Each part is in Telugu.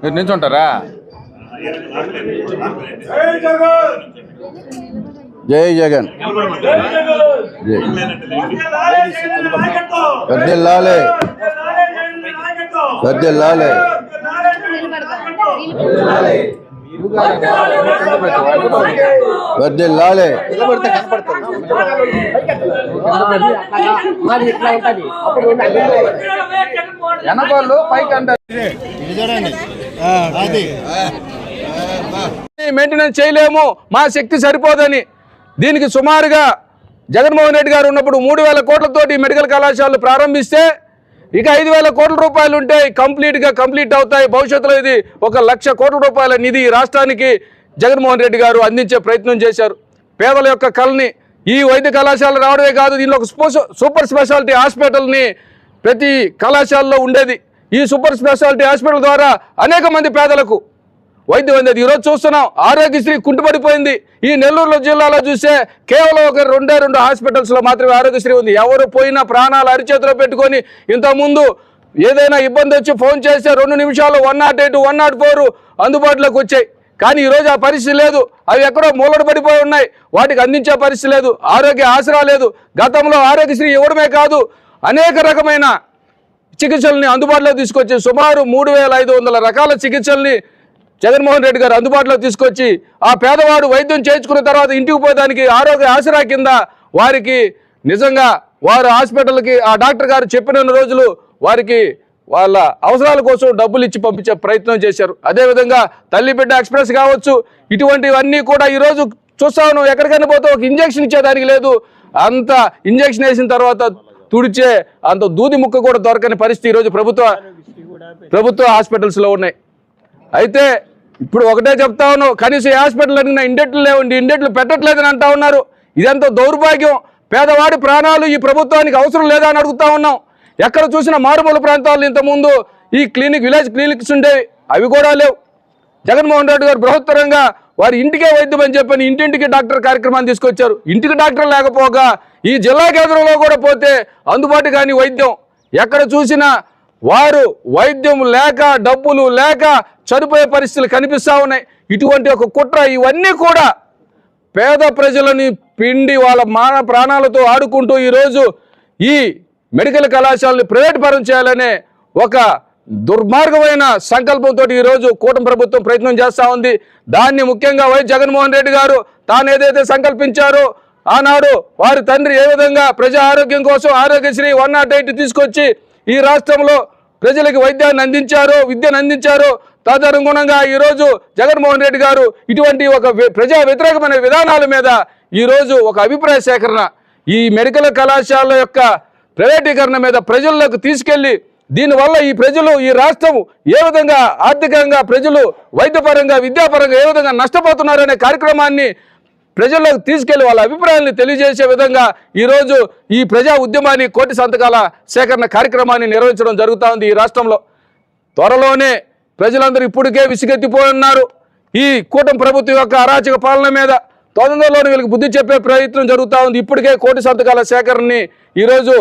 మీరు నించుంటారా జై జగన్. గద్దెల్లాలే గద్దెల్లాలే గద్దెల్లాలే కనపడతారు. వెనకాళ్ళు పైకి అంటారు మెయింటెనెన్స్ చేయలేము. మా శక్తి సరిపోదని. దీనికి సుమారుగా జగన్మోహన్ రెడ్డి గారు ఉన్నప్పుడు మూడు వేల కోట్లతోటి మెడికల్ కళాశాలలు ప్రారంభిస్తే ఇక ఐదు వేల కోట్ల రూపాయలు ఉంటే కంప్లీట్గా కంప్లీట్ అవుతాయి. భవిష్యత్తులో ఇది ఒక లక్ష కోట్ల రూపాయల నిధి రాష్ట్రానికి జగన్మోహన్ రెడ్డి గారు అందించే ప్రయత్నం చేశారు. పేదల యొక్క కళని ఈ వైద్య కళాశాల రావడమే కాదు దీనిలో ఒక స్పో- సూపర్ స్పెషాలిటీ హాస్పిటల్ని ప్రతి కళాశాలలో ఉండేది. ఈ సూపర్ స్పెషాలిటీ హాస్పిటల్ ద్వారా అనేక మంది పేదలకు వైద్యం అందేది ఈరోజు చూస్తున్నాం. ఆరోగ్యశ్రీ కుంటుపడిపోయింది. ఈ నెల్లూరు జిల్లాలో చూస్తే కేవలం ఒక రెండే రెండు హాస్పిటల్స్లో మాత్రమే ఆరోగ్యశ్రీ ఉంది. ఎవరు పోయినా ప్రాణాలు అరిచేతిలో పెట్టుకొని ఇంతకుముందు ఏదైనా ఇబ్బంది వచ్చి ఫోన్ చేస్తే రెండు నిమిషాలు one nought eight one nought four అందుబాటులోకి వచ్చాయి. కానీ ఈరోజు ఆ పరిస్థితి లేదు. అవి ఎక్కడో మూలడు పడిపోయి ఉన్నాయి. వాటికి అందించే పరిస్థితి లేదు. ఆరోగ్య ఆసరా లేదు. గతంలో ఆరోగ్యశ్రీ ఇవ్వడమే కాదు అనేక రకమైన చికిత్సల్ని అందుబాటులో తీసుకొచ్చి సుమారు మూడు వేల ఐదు వందల రకాల చికిత్సల్ని జగన్మోహన్ రెడ్డి గారు అందుబాటులో తీసుకొచ్చి ఆ పేదవాడు వైద్యం చేయించుకున్న తర్వాత ఇంటికి పోయేదానికి ఆరోగ్య ఆసరా కింద వారికి నిజంగా వారు హాస్పిటల్కి ఆ డాక్టర్ గారు చెప్పిన రోజులు వారికి వాళ్ళ అవసరాల కోసం డబ్బులు ఇచ్చి పంపించే ప్రయత్నం చేశారు. అదేవిధంగా తల్లి బిడ్డ ఎక్స్ప్రెస్ కావచ్చు ఇటువంటివన్నీ కూడా ఈరోజు చూస్తాను ఎక్కడికైనా పోతే ఒక ఇంజక్షన్ ఇచ్చేదానికి లేదు. అంత ఇంజక్షన్ వేసిన తర్వాత తుడిచే అంత దూది ముక్క కూడా దొరకని పరిస్థితి ఈరోజు ప్రభుత్వ ప్రభుత్వ హాస్పిటల్స్లో ఉన్నాయి. అయితే ఇప్పుడు ఒకటే చెప్తా ఉన్నావు కనీసం ఏ హాస్పిటల్ అడిగినా ఇండెట్లు లేవండి ఇండెట్లు పెట్టట్లేదని అంటా ఉన్నారు. ఇదంతా దౌర్భాగ్యం. పేదవాడి ప్రాణాలు ఈ ప్రభుత్వానికి అవసరం లేదా అని అడుగుతా ఉన్నాం. ఎక్కడ చూసినా మారుమూల ప్రాంతాలు ఇంతకుముందు ఈ క్లినిక్ విలేజ్ క్లినిక్స్ ఉండేవి. అవి కూడా లేవు. జగన్మోహన్ రెడ్డి గారు బృహత్తరంగా వారి ఇంటికే వైద్యం అని చెప్పని ఇంటింటికి డాక్టర్ కార్యక్రమాన్ని తీసుకొచ్చారు. ఇంటికి డాక్టర్ లేకపోగా ఈ జిల్లా కేంద్రంలో కూడా పోతే అందుబాటు కాని వైద్యం. ఎక్కడ చూసినా వారు వైద్యం లేక డబ్బులు లేక చనిపోయే పరిస్థితులు కనిపిస్తా ఉన్నాయి. ఇటువంటి ఒక కుట్ర ఇవన్నీ కూడా పేద ప్రజలని పిండి వాళ్ళ మాన ప్రాణాలతో ఆడుకుంటూ ఈరోజు ఈ మెడికల్ కళాశాలని ప్రైవేట్ పరం చేయాలనే ఒక దుర్మార్గమైన సంకల్పంతో ఈరోజు కూటమి ప్రభుత్వం ప్రయత్నం చేస్తూ ఉంది. దాన్ని ముఖ్యంగా వైఎస్ జగన్మోహన్ రెడ్డి గారు తాను ఏదైతే సంకల్పించారో ఆనాడు వారి తండ్రి ఏ విధంగా ప్రజా ఆరోగ్యం కోసం ఆరోగ్యశ్రీ వన్ నాట్ ఎయిట్ తీసుకొచ్చి ఈ రాష్ట్రంలో ప్రజలకు వైద్యాన్ని అందించారు విద్యను అందించారు తదనుగుణంగా ఈరోజు జగన్మోహన్ రెడ్డి గారు ఇటువంటి ఒక ప్రజా వ్యతిరేకమైన విధానాల మీద ఈరోజు ఒక అభిప్రాయ సేకరణ. ఈ మెడికల్ కళాశాల యొక్క ప్రైవేటీకరణ మీద ప్రజల్లోకి తీసుకెళ్ళి దీనివల్ల ఈ ప్రజలు ఈ రాష్ట్రం ఏ విధంగా ఆర్థికంగా ప్రజలు వైద్యపరంగా విద్యాపరంగా ఏ విధంగా నష్టపోతున్నారనే కార్యక్రమాన్ని ప్రజల్లోకి తీసుకెళ్ళి వాళ్ళ అభిప్రాయాన్ని తెలియజేసే విధంగా ఈరోజు ఈ ప్రజా ఉద్యమాన్ని కోటి సంతకాల సేకరణ కార్యక్రమాన్ని నిర్వహించడం జరుగుతూ ఉంది ఈ రాష్ట్రంలో. త్వరలోనే ప్రజలందరూ ఇప్పటికే విసిగెత్తిపోయి ఉన్నారు ఈ కూటమి ప్రభుత్వం యొక్క అరాచక పాలన మీద తొందరలోనే వీళ్ళకి బుద్ధి చెప్పే ప్రయత్నం జరుగుతూ ఉంది. ఇప్పటికే కోటి సంతకాల సేకరణని ఈరోజు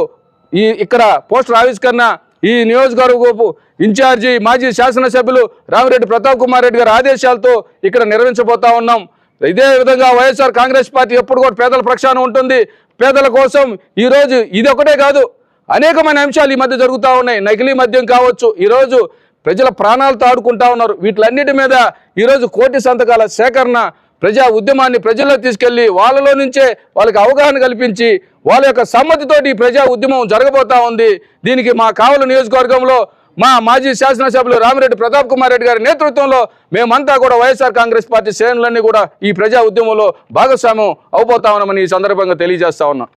ఈ ఇక్కడ పోస్టర్ ఆవిష్కరణ ఈ నియోజకవర్గపు ఇన్ఛార్జి మాజీ శాసనసభ్యులు రామిరెడ్డి ప్రతాప్ కుమార్ రెడ్డి గారి ఆదేశాలతో ఇక్కడ నిర్వహించబోతా ఉన్నాం. ఇదే విధంగా వైఎస్ఆర్ కాంగ్రెస్ పార్టీ ఎప్పుడు కూడా పేదల ప్రక్షాళన ఉంటుంది. పేదల కోసం ఈరోజు ఇది ఒకటే కాదు. అనేకమైన అంశాలు ఈ మధ్య జరుగుతూ ఉన్నాయి. నకిలీ మద్యం కావచ్చు ఈరోజు ప్రజల ప్రాణాలతో ఆడుకుంటా ఉన్నారు. వీటిలన్నిటి మీద ఈరోజు కోటి సంతకాల సేకరణ ప్రజా ఉద్యమాన్ని ప్రజల్లో తీసుకెళ్ళి వాళ్ళలో నుంచే వాళ్ళకి అవగాహన కల్పించి వాళ్ళ యొక్క సమ్మతితోటి ఈ ప్రజా ఉద్యమం జరగబోతా ఉంది. దీనికి మా కావలి నియోజకవర్గంలో మా మాజీ శాసనసభ్యులు రామిరెడ్డి ప్రతాప్ కుమార్ రెడ్డి గారి నేతృత్వంలో మేమంతా కూడా వైఎస్ఆర్ కాంగ్రెస్ పార్టీ శ్రేణులన్నీ కూడా ఈ ప్రజా ఉద్యమంలో భాగస్వామ్యం అవబోతా ఉన్నామని ఈ సందర్భంగా తెలియజేస్తా ఉన్నాం.